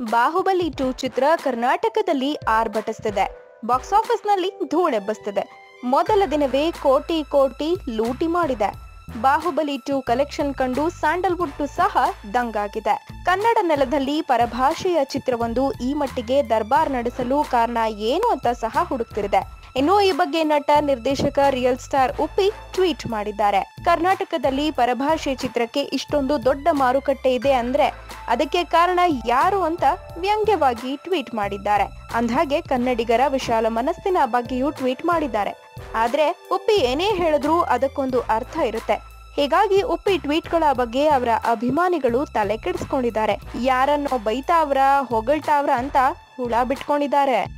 Bahubali to ಚಿತ್ರ ಕರ್ನಾಟಕದಲ್ಲಿ ಆರ್ಭಟಿಸ್ತಿದೆ. Box ಆಫೀಸ್ನಲ್ಲಿ ಧೂಳೆಬ್ಬಿಸ್ತಿದೆ ಮೊದಲ ದಿನವೇ ಕೋಟಿ ಕೋಟಿ ಲೂಟಿ ಮಾಡಿದೆ. ಬಾಹುಬಲಿ ಟು ಕಲೆಕ್ಷನ್ ಕಂಡು ಸ್ಯಾಂಡಲ್ವುಡ್ ಸಹ ದಂಗಾಗಿದೆ. ಕನ್ನಡ ನೆಲದಲ್ಲಿ ಪರಭಾಷೆಯ ಚಿತ್ರವೊಂದು ಈ ಮಟ್ಟಿಗೆ ದರ್ಬಾರ್ ನಡೆಸಲು ಕಾರಣ ಏನು ಅಂತ ಸಹ ಹುಡುಕ್ತಿರಿದೆ ಇನ್ನು ಈ ಬಗ್ಗೆ ನಟ, ನಿರ್ದೇಶಕ ರಿಯಲ್ ಸ್ಟಾರ್ ಉಪ್ಪಿ ಟ್ವೀಟ್ ಮಾಡಿದ್ದಾರೆ. ಕರ್ನಾಟಕದಲ್ಲಿ ಪರಭಾಷೆ ಚಿತ್ರಕ್ಕೆ ಇಷ್ಟೊಂದು ದೊಡ್ಡ ಮಾರುಕಟ್ಟೆ ಇದೆ ಅಂದ್ರೆ ಅದಕ್ಕೆ ಕಾರಣ ಯಾರು ಅಂತ ವ್ಯಂಗ್ಯವಾಗಿ ಟ್ವೀಟ್ ಮಾಡಿದ್ದಾರೆ. ಅಂದ್ಹಾಗೆ ಕನ್ನಡಿಗರ ವಿಶಾಲ ಮನಸ್ಸಿನ ಬಗ್ಗೆಯೂ ಟ್ವೀಟ್ ಮಾಡಿದ್ದಾರೆ. ಆದ್ರೆ ಉಪ್ಪಿ ಏನೇ ಹೇಳಿದ್ರೂ ಅದಕ್ಕೊಂದು ಅರ್ಥ ಇರುತ್ತೆ. ಹೀಗಾಗಿ ಉಪ್ಪಿ ಟ್ವೀಟ್ಗಳ ಬಗ್ಗೆ ಅವರ ಅಭಿಮಾನಿಗಳು ತಲೆ ಕೆಡಿಸ್ಕೊಂಡಿದ್ದಾರೆ. ಯಾರನ್ನೋ ಬೈತಾವ್ರ, ಹೊಗಳ್ತಾವ್ರ ಅಂತ ಹುಳ ಬಿಟ್ಕೊಂಡಿದ್ದಾರೆ.